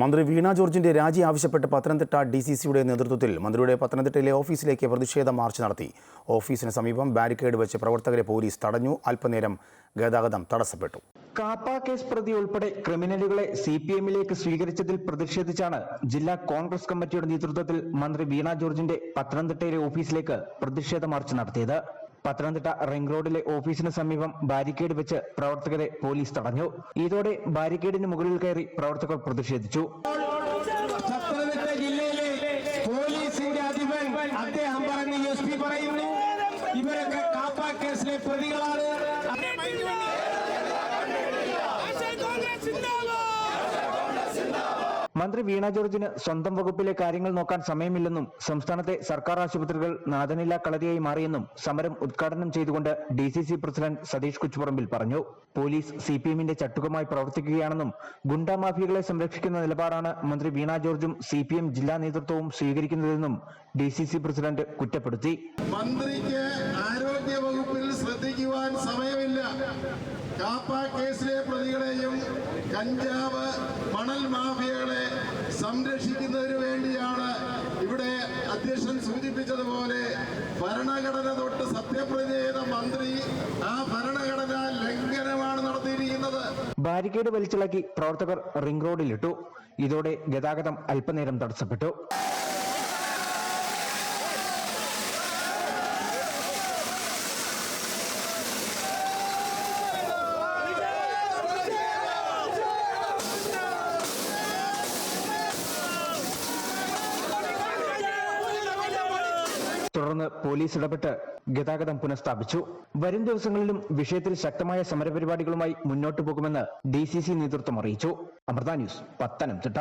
മന്ത്രി വീണ ജോർജിന്റെ രാജി ആവശ്യപ്പെട്ട് പത്തനംതിട്ട ഡി സി സിയുടെ നേതൃത്വത്തിൽ മന്ത്രിയുടെ പത്തനംതിട്ടയിലെ ഓഫീസിലേക്ക് പ്രതിഷേധ മാർച്ച് നടത്തി. ഓഫീസിന് സമീപം ബാരിക്കേഡ് വെച്ച് പ്രവർത്തകരെ പോലീസ് തടഞ്ഞു. അല്പനേരം ഗതാഗതം തടസ്സപ്പെട്ടു. കാപ്പ കേസ് പ്രതി ഉൾപ്പെടെ ക്രിമിനലുകളെ സി പി എമ്മിലേക്ക് സ്വീകരിച്ചതിൽ പ്രതിഷേധിച്ചാണ് ജില്ലാ കോൺഗ്രസ് കമ്മിറ്റിയുടെ നേതൃത്വത്തിൽ മന്ത്രി വീണ ജോർജിന്റെ പത്തനംതിട്ടയിലെ ഓഫീസിലേക്ക് പ്രതിഷേധ മാർച്ച് നടത്തിയത്. പത്തനംതിട്ട റിംഗ് റോഡിലെ ഓഫീസിന് സമീപം ബാരിക്കേഡ് വെച്ച് പ്രവർത്തകരെ പോലീസ് തടഞ്ഞു. ഇതോടെ ബാരിക്കേഡിന് മുകളിൽ കയറി പ്രവർത്തകർ പ്രതിഷേധിച്ചു. ജില്ലയിലെ പോലീസിന്റെ പറയുന്നു. പ്രതികളാണ്. മന്ത്രി വീണ ജോർജിന് സ്വന്തം വകുപ്പിലെ കാര്യങ്ങൾ നോക്കാൻ സമയമില്ലെന്നും സംസ്ഥാനത്തെ സർക്കാർ ആശുപത്രികൾ നാഥനില്ലാ കളരിയായി മാറിയെന്നും സമരം ഉദ്ഘാടനം ചെയ്തുകൊണ്ട് D C C president Satheesh Kuchuparambil പറഞ്ഞു. പോലീസ് സി പി എമ്മിന്റെ ചട്ടുകമായി പ്രവർത്തിക്കുകയാണെന്നും ഗുണ്ടാ മാഫിയകളെ സംരക്ഷിക്കുന്ന നിലപാടാണ് മന്ത്രി വീണ ജോർജും സി പി എം ജില്ലാ നേതൃത്വവും സ്വീകരിക്കുന്നതെന്നും ഡി സി സി പ്രസിഡന്റ് കുറ്റപ്പെടുത്തി. മന്ത്രിക്ക് ആരോഗ്യ വകുപ്പിൽ ശ്രദ്ധിക്കുവാൻ കാപ്പ കേസിലെ പ്രതികളെയും കഞ്ചാവ് മണൽ മാഫിയകളെ സംരക്ഷിക്കുന്നതിന് വേണ്ടിയാണ് ഇവിടെ അധ്യക്ഷൻ സൂചിപ്പിച്ചതുപോലെ ഭരണഘടന തൊട്ട് സത്യപ്രതിജ്ഞ ചെയ്ത മന്ത്രി ആ ഭരണഘടന ലംഘനമാണ് നടത്തിയിരിക്കുന്നത്. ബാരിക്കേഡ് വലിച്ചിളക്കി പ്രവർത്തകർ റിംഗ് റോഡിലിട്ടു. ഇതോടെ ഗതാഗതം അല്പനേരം തടസ്സപ്പെട്ടു. തുടർന്ന് പോലീസ് ഇടപെട്ട് ഗതാഗതം പുനഃസ്ഥാപിച്ചു. വരും ദിവസങ്ങളിലും വിഷയത്തിൽ ശക്തമായ സമരപരിപാടികളുമായി മുന്നോട്ടു പോകുമെന്ന് ഡി നേതൃത്വം അറിയിച്ചു. അമൃത ന്യൂസ് പത്തനംതിട്ട.